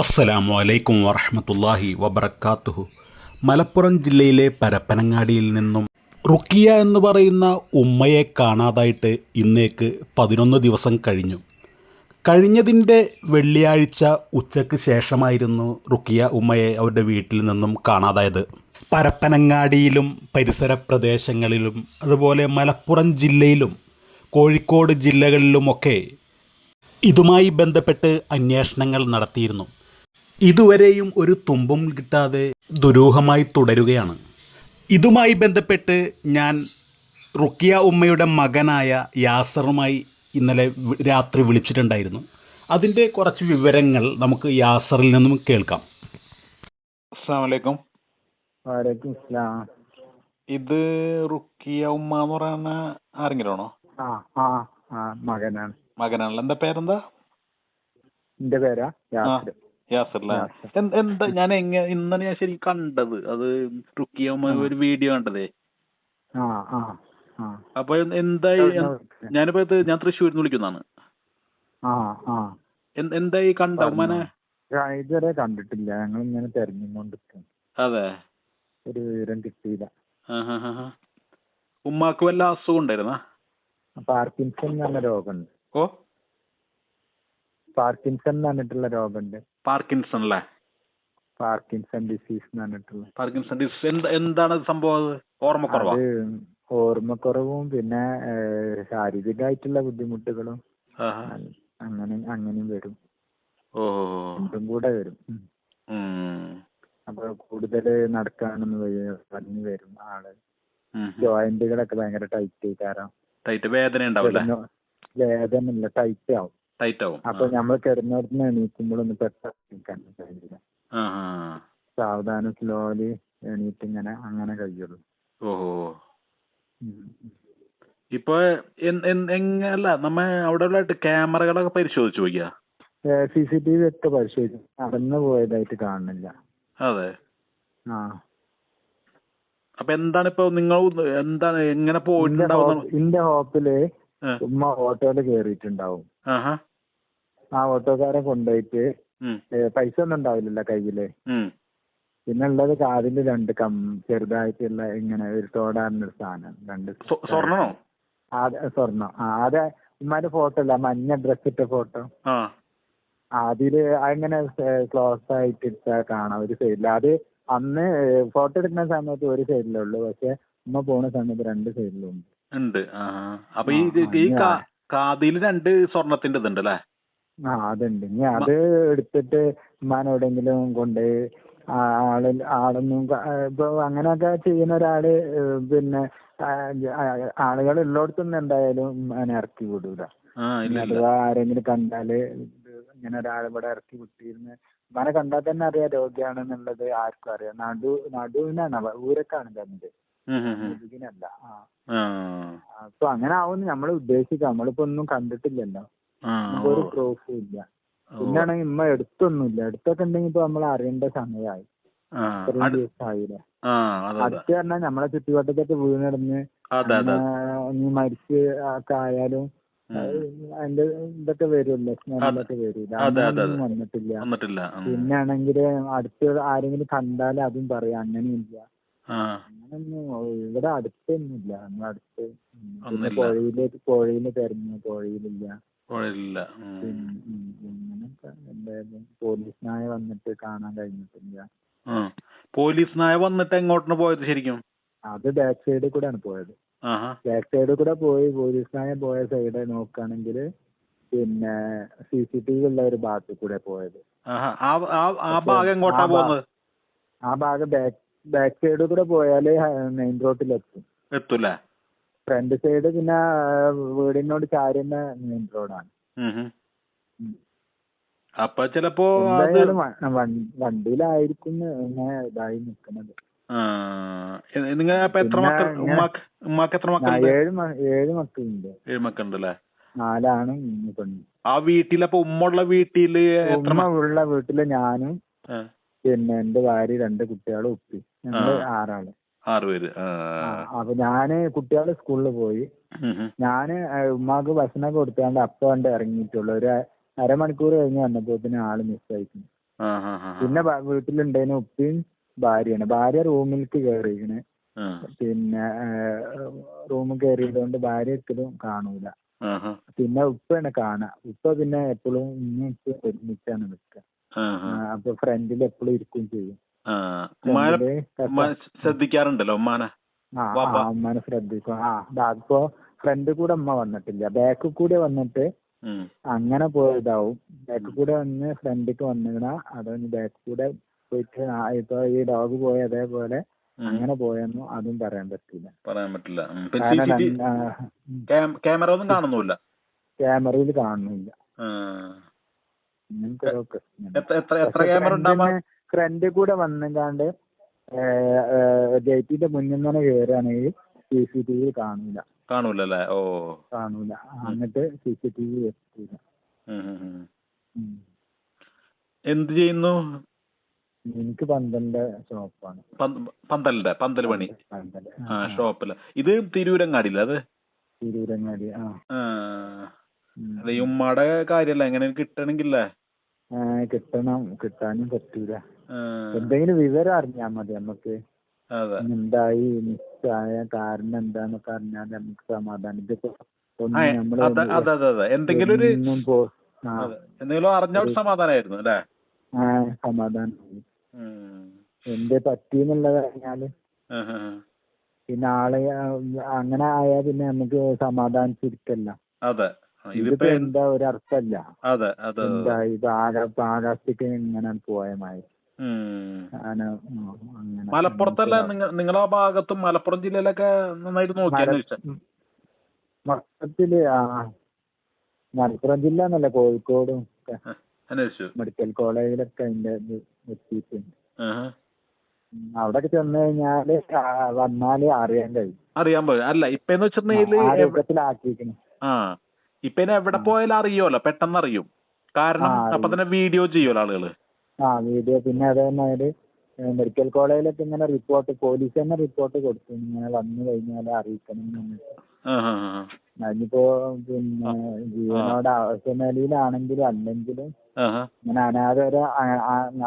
അസ്സലാമു അലൈക്കും വറഹമത്തല്ലാഹി വബർക്കാത്തുഹു മലപ്പുറം ജില്ലയിലെ പരപ്പനങ്ങാടിയിൽ നിന്നും റുക്കിയ എന്ന് പറയുന്ന ഉമ്മയെ കാണാതായിട്ട് ഇന്നേക്ക് പതിനൊന്ന് ദിവസം കഴിഞ്ഞു. കഴിഞ്ഞതിന്റെ വെള്ളിയാഴ്ച ഉച്ചയ്ക്ക് ശേഷമായിരുന്നു റുക്കിയ ഉമ്മയെ അവരുടെ വീട്ടിൽ നിന്നും കാണാതായത്. പരപ്പനങ്ങാടിയിലും പരിസര പ്രദേശങ്ങളിലും അതുപോലെ മലപ്പുറം ജില്ലയിലും കോഴിക്കോട് ജില്ലകളിലുമൊക്കെ ഇതുമായി ബന്ധപ്പെട്ട് അന്വേഷണങ്ങൾ നടത്തിയിരുന്നു. ഇതുവരെയും ഒരു തുമ്പും കിട്ടാതെ ദുരൂഹമായി തുടരുകയാണ്. ഇതുമായി ബന്ധപ്പെട്ട് ഞാൻ റുക്കിയ ഉമ്മയുടെ മകനായ യാസറുമായി ഇന്നലെ രാത്രി വിളിച്ചിട്ടുണ്ടായിരുന്നു. അതിന്റെ കുറച്ച് വിവരങ്ങൾ നമുക്ക് യാസറിൽ നിന്നും കേൾക്കാം. അസ്സാം വലൈക്കും സ്ലാം. ഇത് റുക്കിയ ഉമ്മ എന്ന് പറയുന്ന ആരെങ്കിലും ആണോ? ആ ആ ആ മകനാണ്. മകനാണല്ലോ? എന്താ പേരെന്താ? എന്റെ പേരാ യാസർ. എന്ത്- ഞാൻ എങ്ങനെ ഇന്നാണ് ഞാൻ ശരിക്കും കണ്ടത്. അത് റുക്കിയ ഉമ്മ ഒരു വീഡിയോ കണ്ടതേ. അപ്പൊ എന്ത്- എന്തായി ഞാനിപ്പോ ഞാൻ തൃശ്ശൂരിൽ നിന്ന് വിളിക്കുന്നതാണ് എന്തായി കണ്ട ഉമ്മനെ? ഇതുവരെ കണ്ടിട്ടില്ല. ഞങ്ങൾ ഇങ്ങനെ തെരഞ്ഞുകൊണ്ടിരിക്കും അതെ. ഒരു വിവരം കിട്ടിയില്ല. ഉമ്മാക്ക് വല്ല അസുഖം ഉണ്ടായിരുന്ന? പാർക്കിൻസൺ എന്ന രോഗമുണ്ട്. ഓ? പാർക്കിൻസൺ എന്ന് പറഞ്ഞിട്ടുള്ള രോഗമുണ്ട്. പാർക്കിൻസൺ അല്ലേ പാർക്കിൻസൺ ഡിസീസ് എന്ന് പറഞ്ഞിട്ടുള്ള. പാർക്കിൻസൺ ഡിസീസ് എന്ത് എന്താണ് സംഭവം ഓർമ്മക്കുറവാ? ഓർമ്മക്കുറവും പിന്നെ ശാരീരികമായിട്ടുള്ള ബുദ്ധിമുട്ടുകളും. അങ്ങനെ അങ്ങനെയും വരും. ഓഹോ കൂടെ വരും. അപ്പൊ കൂടുതൽ നടക്കാനൊന്നും പറഞ്ഞു വരും ആൾ. ജോയിന്റുകളൊക്കെ ഭയങ്കര ടൈറ്റ് കാരണം ടൈറ്റ് വേദന ഉണ്ടാവും വേദന ഇല്ല ടൈറ്റ് ആവും. ടൈറ്റ് ആവും. അപ്പൊ നമ്മൾ കിടന്നിടത്തുനിന്ന് എണീക്കുമ്പോഴൊന്നും പെട്ടെന്ന് എണീക്കാൻ കഴിയില്ല സാവധാനം സ്ലോലി എണീറ്റ് ഇങ്ങനെ അങ്ങനെ കഴിയുള്ളൂ. ഓഹോ. ഇപ്പൊ എങ്ങല്ല നമ്മ അവിടെ ഉള്ള ക്യാമറകളൊക്കെ പരിശോധിച്ചു നോക്കിയാ? സി സി ടി വി ഒക്കെ പരിശോധിച്ചു നടന്നു പോയതായിട്ട് കാണുന്നില്ല. അതെ. ആ. അപ്പൊ എന്താണ് ഇപ്പൊ നിങ്ങൾ എന്താണ് എങ്ങനെ പോയിട്ടുണ്ടാവും ഇന്റെ ഹോപ്പിൽ. ഉമ്മ ഓട്ടോയിൽ കേറിയിട്ടുണ്ടാവും. ആ ഓട്ടോക്കാരെ കൊണ്ടുപോയിട്ട് പൈസ ഒന്നും ഉണ്ടാവില്ലല്ലോ കയ്യിൽ. പിന്നെ ഉള്ളത് കാതിൽ രണ്ട് കം ചെറുതായിട്ടുള്ള ഇങ്ങനെ ഒരു തോടാറിന്റെ ഒരു സാധനം രണ്ട് സ്വ- സ്വർണനോ ആദ്യ സ്വർണം. ആ ആദ്യ ഉമ്മാന്റെ ഫോട്ടോ അല്ല മഞ്ഞ ഡ്രസ് ഇട്ട ഫോട്ടോ അതിൽ അങ്ങനെ ക്ലോസ് ആയിട്ട് ഇട്ടാ കാണാം ഒരു സൈഡിൽ അത് അന്ന് ഫോട്ടോ എടുക്കുന്ന സമയത്ത് ഒരു സൈഡിലേ ഉള്ളൂ പക്ഷെ ഉമ്മ പോണ സമയത്ത് രണ്ട് സൈഡിലും ഉണ്ട്. അപ്പൊ ഈ ആ, ഇത് ഈ ആ, കാ- കാതിൽ രണ്ട് സ്വർണത്തിന്റെ ഇതുണ്ട് അല്ലേ? ആ അതുണ്ട്. ഇനി അത് എടുത്തിട്ട് ഉമ്മാനെവിടെങ്കിലും കൊണ്ട് ആൾ ആളൊന്നും ഇപ്പൊ അങ്ങനെയൊക്കെ ചെയ്യുന്ന ഒരാൾ പിന്നെ ആളുകൾ ഉള്ളിടത്തൊന്നും എന്തായാലും ഉമ്മാനെ ഇറക്കി വിടൂല. അഥവാ ആരെങ്കിലും കണ്ടാൽ ഒരാൾ ഇവിടെ ഇറക്കി വിട്ടിരുന്ന് ഉമ്മാനെ കണ്ടാൽ തന്നെ അറിയാം രോഗിയാണെന്നുള്ളത് ആർക്കും അറിയാം. നടു നടുവിനാണ് ഊരക്കാണ് തന്നത്. മുതുകിനല്ല ആ. അപ്പൊ അങ്ങനെ ആവുമെന്ന് നമ്മൾ ഉദ്ദേശിക്കാം. നമ്മളിപ്പോ ഒന്നും കണ്ടിട്ടില്ലല്ലോ. ഒരു പ്രൂഫും ഇല്ല. പിന്നാണെങ്കി പിന്നാണെങ്കിൽ ഉമ്മ എടുത്തൊന്നുമില്ല എടുത്തൊക്കെ ഉണ്ടെങ്കിൽ ഇപ്പൊ നമ്മൾ അറിയേണ്ട സമയമായി ഇത്രയും ദിവസമായില്ലേ അടുത്ത് പറഞ്ഞാൽ നമ്മളെ ചുറ്റുവട്ടത്തൊക്കെ വീണ് കിടന്ന് ഇനി മരിച്ച് ഒക്കെ ആയാലും അതിന്റെ ഇതൊക്കെ വരുമല്ലോ. സ്മെല്ലൊക്കെ വരില്ല അങ്ങനെയൊന്നും. വന്നിട്ടില്ല. വന്നിട്ടില്ല. ഉം. പിന്നെ അടുത്ത് ആരെങ്കിലും കണ്ടാൽ അതും പറയാം. അങ്ങനെയില്ല. അങ്ങനൊന്നും ഇവിടെ അടുത്തൊന്നുമില്ല. നമ്മളെ അടുത്ത് ഉം. പിന്നെ ഒന്നുമില്ല. പുഴയിൽ പുഴയിൽ തെരഞ്ഞു. പുഴയിലില്ല. ഉം, പോലീസ് നായ വന്നിട്ട് കാണാൻ കഴിഞ്ഞിട്ടില്ല. പോലീസ് നായ വന്നിട്ട് എങ്ങോട്ടാണ് പോയത് ശരിക്കും? അത് ബാക്ക് സൈഡിൽ കൂടെയാണ് പോയത്. ബാക്ക് സൈഡിൽ കൂടെ പോയി പോലീസ് നായ പോയ സൈഡ് നോക്കുകയാണെങ്കിൽ പിന്നെ സി സി ടി വി ഉള്ള ഒരു ഭാഗത്ത് കൂടെ പോയത്. ആ ഭാഗം ബാക്ക് ബാക്ക് സൈഡിൽ കൂടെ പോയാൽ മെയിൻ റോഡിലെത്തും എത്തൂല്ലേ? ഫ്രണ്ട് സൈഡ് പിന്നെ വീടിനോട് ചാരുന്ന മെയിൻ റോഡാണ്. അപ്പൊ ചിലപ്പോ വണ്ടിയിലായിരിക്കും ഇങ്ങനെ ഇതായി നിക്കുന്നത് നിങ്ങൾ അപ്പൊ എത്ര ഉമ്മാക്ക് എത്ര മക്കളുണ്ട്? ഏഴ് ഏഴ് മക്കളുണ്ട്. ഏഴ് മക്കളുണ്ടല്ലേ? നാലാണും മൂന്ന് പെണ്ണും. ആ വീട്ടിലപ്പൊ ഉമ്മ ഉള്ള വീട്ടിൽ ഉമ്മ ഉള്ള വീട്ടിൽ ഞാനും പിന്നെ എന്റെ ഭാര്യ രണ്ട് കുട്ടികളും ഉപ്പി. ഞങ്ങൾ ആറാൾ. അപ്പൊ ഞാൻ കുട്ടികൾ സ്കൂളിൽ പോയി. ഞാൻ ഉമ്മാക്ക് ഭക്ഷണമൊക്കെ കൊടുത്താണ്ട് അപ്പൊ കണ്ട് ഇറങ്ങിയിട്ടുള്ളു. ഒരു അരമണിക്കൂർ കഴിഞ്ഞ് വന്നപ്പോത്തിന് ആൾ ആ പിന്നെ വീട്ടിലുണ്ടായിരുന്ന ഉപ്പയും ഭാര്യയാണ്. ഭാര്യ റൂമിലേക്ക് കയറിയിരിക്കണ് ആ. പിന്നെ റൂമിൽ കയറിയതുകൊണ്ട് ഭാര്യ ഒരിക്കലും കാണൂല. പിന്നെ ഉപ്പയാണ് കാണാ. ഉപ്പ പിന്നെ എപ്പോഴും ഉമ്മയും ഉപ്പയും ഒരുമിച്ചാണ് ആ, അപ്പൊ ഫ്രണ്ടിൽ എപ്പോഴും ഇരിക്കുകയും ചെയ്യും. ശ്രദ്ധിക്കാറുണ്ടല്ലോ ഉമ്മാനെ? ഉമ്മാനെ ശ്രദ്ധിക്കും. ആ അപ്പോ ഫ്രണ്ട് കൂടെ ഉമ്മ വന്നിട്ടില്ല. ബാക്ക് കൂടെ വന്നിട്ട് അങ്ങനെ പോയതാവും ബാക്ക് കൂടെ വന്ന് ഫ്രണ്ടിക്ക് വന്നിരുന്ന അതൊന്ന് ബാക്ക് കൂടെ പോയിട്ട് ഇപ്പൊ ഈ ഡോഗ് പോയ അതേപോലെ അങ്ങനെ പോയെന്നും അതും പറയാൻ പറ്റില്ല. പറയാൻ പറ്റില്ല. ക്യാമറ ഒന്നും കാണുന്നില്ല ക്യാമറയിൽ കാണുന്നില്ല. ഫ്രണ്ട് കൂടെ വന്നുകാണ്ട് ഗേറ്റിന്റെ മുന്നിൽ തന്നെ കയറുകയാണെങ്കിൽ സി സി ടി വി കാണൂല. കാണൂലല്ലേ? ഓ. കാണൂല. എന്നിട്ട് സി സി ടി വി എത്തില്ല. എന്ത് ചെയ്യുന്നു? എനിക്ക് പന്തലിന്റെ ഷോപ്പാണ്. പന്ത്- പന്തലിന്റെ പന്തൽ പണി. ആ ഷോപ്പിൽ. ഇത് തിരൂരങ്ങാടിയില്ല അത്? തിരൂരങ്ങാടി ആ. ആ. ഉം. അല്ല ഈ ഉമ്മയുടെ കാര്യല്ല എങ്ങനെ കിട്ടണെങ്കിലേ കിട്ടണം. കിട്ടാനും പറ്റൂല. എന്തെങ്കിലും വിവരം അറിഞ്ഞാ മതി നമുക്ക് അതെ. എന്തായി? മിസ്സായ കാരണം എന്താന്നൊക്കെ അറിഞ്ഞാൽ നമുക്ക് സമാധാനം. ഇതിപ്പോ ഒന്നും നമ്മൾ ഒന്നും പോ ആ. അതെ. എന്തെങ്കിലും അറിഞ്ഞ ഒരു സമാധാനമായിരുന്നു അല്ലേ? ആ സമാധാനം. ഉം. എന്ത് പറ്റിന്നുള്ളത് അറിഞ്ഞാൽ. പിന്നെ ആളെ അങ്ങനെ ആയാ പിന്നെ നമുക്ക് സമാധാനിച്ചിരിക്കല്ല. ഇതിപ്പോ എന്താ ഒരു അർത്ഥല്ല അതെ അതെ എന്താ ഇത് ആകാ ഇപ്പൊ ആകാശത്തേക്ക് ഇങ്ങനെ പോയ മായി മലപ്പുറത്തല്ല നിങ്ങൾ നിങ്ങളെ ഭാഗത്തും മലപ്പുറം ജില്ലയിലൊക്കെ നന്നായിട്ട് നോക്കിയാൽ മൊത്തത്തിൽ മലപ്പുറം ജില്ല എന്നല്ല കോഴിക്കോടും മെഡിക്കൽ കോളേജിലൊക്കെ അതിന്റെ ഇത് എത്തിയിട്ടുണ്ട്. അവിടെ ചെന്ന് കഴിഞ്ഞാൽ വന്നാൽ അറിയാൻ കഴിയും. അറിയാൻ പോയി അല്ല വെച്ചിട്ടുണ്ടെങ്കിൽ ആ രൂപത്തിലാക്കിയിരിക്കുന്നു ആ ഇപ്പൊ ഇനി എവിടെ പോയാലും അറിയുമല്ലോ പെട്ടെന്ന് അറിയും. കാരണം അപ്പൊ തന്നെ വീഡിയോ ചെയ്യുമല്ലോ ആളുകൾ. ആ വീഡിയോ പിന്നെ അതേമാതിരി മെഡിക്കൽ കോളേജിലൊക്കെ ഇങ്ങനെ റിപ്പോർട്ട് പോലീസ് തന്നെ റിപ്പോർട്ട് കൊടുത്തു. ഇങ്ങനെ വന്നു കഴിഞ്ഞാൽ അറിയിക്കണം അതിപ്പോ പിന്നെ ജീവനോട് അവസ്ഥനിലയിലാണെങ്കിലും അല്ലെങ്കിലും ആഹാ. ഇങ്ങനെ അനാഥര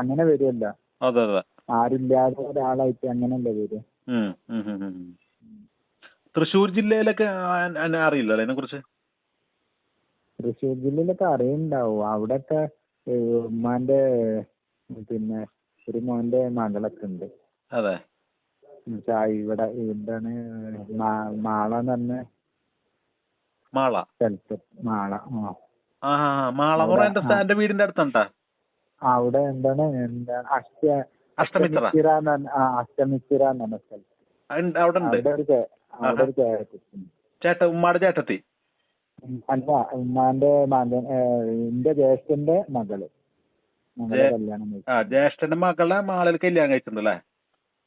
അങ്ങനെ വരുമല്ലോ ആരില്ലാതെ ഒരാളായിട്ട് അങ്ങനെയല്ലേ വരും. തൃശ്ശൂർ ജില്ലയിലൊക്കെ അറിയില്ല അതിനെ കുറിച്ച് തൃശ്ശൂർ ജില്ലയിലൊക്കെ അറിയുന്നുണ്ടാവും. അവിടൊക്കെ ഏഹ് ഉമ്മാന്റെ പിന്നെ ഒരു മോന്റെ മകളൊക്കെ ഉണ്ട്. എന്നുവെച്ചാ ഇവിടെ എന്താണ് മാ- മാള എന്ന് പറഞ്ഞ മാള. സ്ഥലത്ത് മാള ആ. ആ മാള എന്ന് പറഞ്ഞാൽ എന്റെ ആ. എന്റെ വീടിന്റെ അടുത്തുണ്ടാ? അവിടെ എന്താണ് എന്താ അഷ്ട അഷ്ടമിത്ര. അഷ്ടമിച്ചിറ എന്ന് പറഞ്ഞ അവിടെ അഷ്ടമിച്ചിറ എന്ന് പറഞ്ഞ സ്ഥലത്ത്. ഉണ്ട്, ചേ ഉണ്ട്. അവിടെ അല്ല ഉമ്മാന്റെ മകൻ എന്റെ ജ്യേഷ്ഠന്റെ മകൾ. മകളെ കല്യാണം കഴിച്ചു. ആ ജ്യേഷ്ഠന്റെ മകളെ മാളിൽ കല്യാണം കഴിച്ചിട്ടുണ്ടല്ലേ?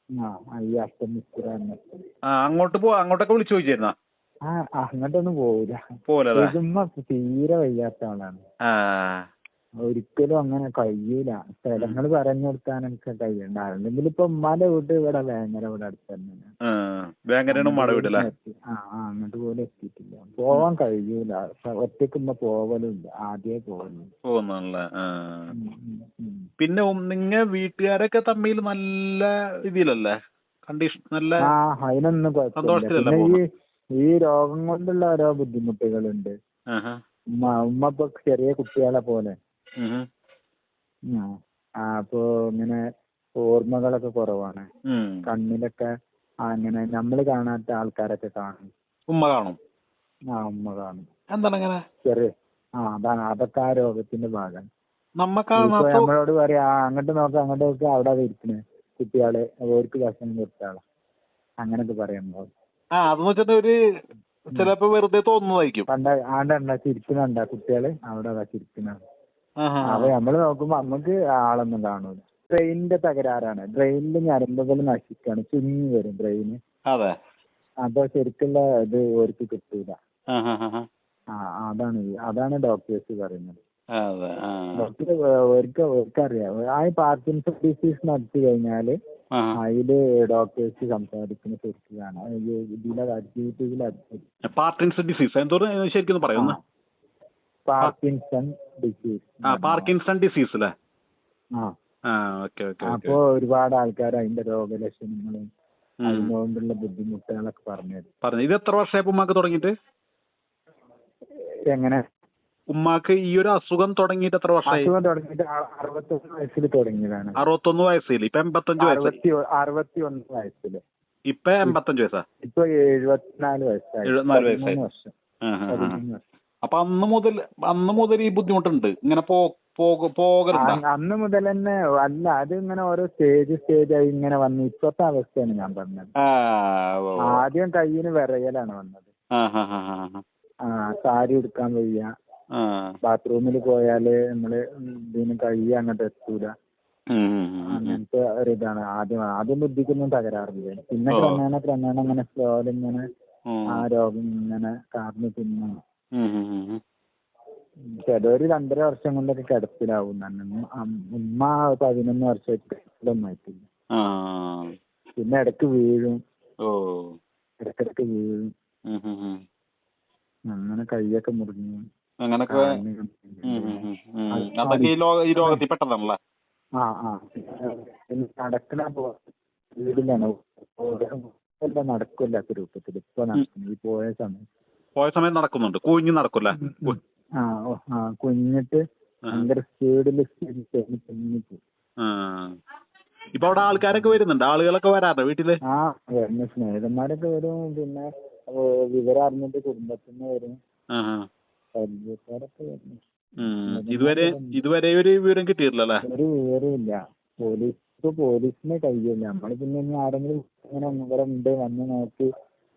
ആ ഈ അഷ്ടമിച്ചിറ എന്ന ആ അങ്ങോട്ട് പോ അങ്ങോട്ടൊക്കെ വിളിച്ചു ചോദിച്ചിരുന്ന? ആ അങ്ങോട്ടൊന്നും പോവില്ല പോലെ ഇതുമ്മ തീരെ വയ്യാത്ത ആളാണ്. ആ. ഒരിക്കലും അങ്ങനെ കഴിയൂല. സ്ഥലങ്ങൾ പറഞ്ഞു കൊടുക്കാൻ എനിക്ക് കഴിയണ്ട. അല്ലെങ്കിൽ ഇപ്പൊ ഉമ്മാന്റെ വീട് ഇവിടെ വേങ്ങര ഇവിടെ അടുത്ത് തന്നെയാണ് ആ വേങ്ങരയാണ് ഉമ്മാടെ വീടല്ലേ ആ ആ അങ്ങോട്ട് പോലും എത്തിയിട്ടില്ല. പോവാൻ കഴിയൂല. ഒറ്റയ്ക്ക് ഒറ്റയ്ക്ക് ഉമ്മ പോവലുമില്ല. ആദ്യമേ പോവലും പോകുന്നല്ലേ ആ. പിന്നെ ഉം നിങ്ങ വീട്ടുകാരൊക്കെ തമ്മിൽ നല്ല ഇതിലല്ലേ? കണ്ടീഷൻ നല്ല ആ അതിനൊന്നും കുഴപ്പമില്ല. സന്തോഷത്തിലല്ലേ പിന്നെ ഈ ഈ രോഗം കൊണ്ടുള്ള ഓരോ ബുദ്ധിമുട്ടുകളുണ്ട്. ആഹാ. ഉമ്മ ഉമ്മ ഇപ്പൊ ചെറിയ കുട്ടികളെ പോലെ. ഉം. അപ്പൊ ഇങ്ങനെ ഓർമ്മകളൊക്കെ കുറവാണ്. കണ്ണിലൊക്കെ അങ്ങനെ നമ്മൾ കാണാത്ത ആൾക്കാരൊക്കെ കാണും. ഉമ്മ കാണും? ആ ഉമ്മ കാണും. എന്താണ് അങ്ങനെ? ചെറിയ ആ അതാണ് അതൊക്കെ ആ രോഗത്തിന്റെ ഭാഗം. ഇപ്പൊ നമ്മളോട് പറയാ ആ അങ്ങോട്ട് നോക്ക് അങ്ങോട്ട് നോക്ക അവിടെ ഇരിക്കണേ കുട്ടികൾ. ഓർക്ക് ഭക്ഷണം കൊടുത്താളാ. അങ്ങനൊക്കെ പറയുമ്പോ ആ അതെന്ന് വെച്ചിട്ട് ഒരു ചിലപ്പോ വെറുതെ തോന്നുന്നതായിരിക്കും. കണ്ട ആണ്ട ചിരിക്കണണ്ട കുട്ടികൾ അവിടെ അതാ ചിരിക്കണ. അപ്പൊ നമ്മൾ നോക്കുമ്പോ നമുക്ക് ആളൊന്നും കാണൂല. ട്രെയിനിന്റെ തകരാറാണ്. ട്രെയിനിൽ ഞരമ്പുകൾ നശിക്കാണ്. ചുങ്ങി വരും ട്രെയിന് അതെ. അപ്പൊ ശരിക്കുള്ള ഇത് ഓർക്ക് കിട്ടൂല. ആ അതാണ് അതാണ് ഡോക്ടേഴ്സ് പറയുന്നത്. ഡോക്ടർ ഓർക്ക് ഒരിക്കറിയാം ആ പാർക്കിൻസൺ ഡിസീസ് നടത്തി കഴിഞ്ഞാൽ. അതിൽ ഡോക്ടേഴ്സ് സംസാരിക്കുന്ന ശരിക്കും കാണാം. ഇതിലെ പാർക്കിൻസൺ ഡിസീസ്. എന്തോ ശരിക്കും പറയുന്നു പാർക്കിൻസൺ ഡിസീസ് ആ പാർക്കിൻസൺ ഡിസീസ് അല്ലേ ആ. ഓക്കെ ഓക്കെ അപ്പൊ ഒരുപാട് ആൾക്കാർ അതിന്റെ രോഗലക്ഷണങ്ങളും അതിനുകൊണ്ടുള്ള ബുദ്ധിമുട്ടുകളൊക്കെ പറഞ്ഞു പറഞ്ഞു. ഇത് എത്ര വർഷമായി ഉമ്മാക്ക് തുടങ്ങിയിട്ട്? എങ്ങനെ? ഉമ്മാക്ക് ഈ ഒരു അസുഖം തുടങ്ങിയിട്ട് എത്ര വർഷമായി? അസുഖം തുടങ്ങിയിട്ട് അറുപത്തൊന്ന് വയസ്സിൽ തുടങ്ങിയതാണ്. അറുപത്തൊന്ന് വയസ്സിൽ ഇപ്പൊ എൺപത്തഞ്ച് വയസ്സ്. അറുപത്തി ഒന്ന് വയസ്സിൽ ഇപ്പൊ എൺപത്തഞ്ച് വയസ്സാ? ഇപ്പൊ എഴുപത്തിനാല് വയസ്സായി. എഴുപത്തിനാല് വയസ്സായി. അപ്പൊ അന്ന് മുതൽ അന്ന് മുതൽ ഈ ബുദ്ധിമുട്ടുണ്ട്. ഇങ്ങനെ പോ പോക പോകരുണ്ട അ- അന്ന് മുതൽ തന്നെ അല്ല അത് ഇങ്ങനെ ഓരോ സ്റ്റേജ് സ്റ്റേജ് ആയി ഇങ്ങനെ വന്നു. ഇപ്പത്തെ അവസ്ഥയാണ് ഞാൻ പറഞ്ഞത്. ആദ്യം കയ്യിന് വിറയലാണ് വന്നത്. ആ, സാരി എടുക്കാൻ വയ്യ. ബാത്റൂമിൽ പോയാൽ നമ്മൾ ഇതിന് കൈ അങ്ങോട്ട് എത്തൂല. അങ്ങനത്തെ ഒരു ഇതാണ്. ആദ്യം ആദ്യം ബുദ്ധിക്കൊന്നും തകരാറില്ല. പിന്നെ. ക്രമേണ ക്രമേണ ഇങ്ങനെ സ്ലോയിൽ ഇങ്ങനെ ആ രോഗം ഇങ്ങനെ കാർന്ന് തിന്നു. ചിലവര് രണ്ടര വർഷം കൊണ്ടൊക്കെ കിടപ്പിലാവും. ഉമ്മ പതിനൊന്ന് വർഷമായിട്ട് കിടപ്പിലൊന്നും ആയിട്ടില്ല. ആ. പിന്നെ ഇടയ്ക്ക് വീഴും. ഇടക്കിടക്ക് വീഴും. അങ്ങനെ കൈയൊക്കെ മുറിഞ്ഞു അങ്ങനൊക്കെ അതൊക്കെ ഈ ലോക ഈ രോഗത്തിൽ പെട്ടതാണല്ലേ? ആ ആ. പിന്നെ നടക്കണ വീടിലാണ്. നടക്കില്ലാത്ത രൂപത്തിൽ ഇപ്പൊ നടക്കുന്നു ഈ പോയ സമയം പോയ സമയം നടക്കുന്നുണ്ട്. കുഞ്ഞു നടക്കൂല്ലേ ആ ആ കുഞ്ഞിട്ട്. ഭയങ്കര സ്പീഡിൽ. ഇപ്പൊ അവിടെ ആൾക്കാരൊക്കെ വരുന്നുണ്ട്. ആളുകളൊക്കെ വരാറുണ്ട് വീട്ടിൽ? ആ വരുന്ന. സ്നേഹിതന്മാരൊക്കെ വരും. പിന്നെ വിവരം അറിഞ്ഞിട്ട് കുടുംബത്തിൽ നിന്ന് വരും. പരിചയക്കാരൊക്കെ വരും ഇതുവരെ ഇതുവരെ ഒരു വിവരം കിട്ടിയിട്ടില്ല ഒരു വിവരമില്ല പോലീസ് പോലീസിനെ പോലീസിന് കഴിയില്ല നമ്മൾ പിന്നെ ഇനി ആരെങ്കിലും ഇങ്ങനെ വിവരം ഉണ്ട് വന്ന് നോക്കി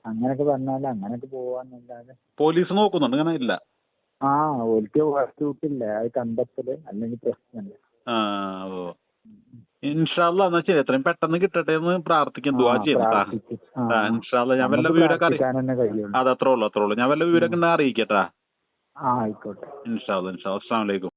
അങ്ങനൊക്കെ പറഞ്ഞാൽ അങ്ങനൊക്കെ പോവാന്നല്ലാതെ പോലീസ് നോക്കുന്നുണ്ട്? അങ്ങനെ ഇല്ല? ആ ഓൽക്ക് വർക്കൂട്ടില്ല അത് കണ്ടെത്തൽ അല്ലെങ്കിൽ പ്രശ്നമില്ല ഇൻഷാല്ല എന്നാ ശരി. എത്രയും പെട്ടെന്ന് കിട്ടട്ടെ എന്ന് പ്രാർത്ഥിക്കും ദുവാ ചെയ്യാം ഇൻഷാല്ല ഞാൻ വല്ല വിവരമൊക്കെ പ്രാർത്ഥിക്കാൻ അത് അത്രേ ഉള്ളൂ അത്രേ ഉള്ളൂ. ഞാൻ വല്ല വിവരമൊക്കെ ഉണ്ടെങ്കിൽ അറിയിക്കട്ടാ. ആയിക്കോട്ടെ. ഇൻഷാല്ല ഇൻഷാ അസ്സാം വലൈക്കും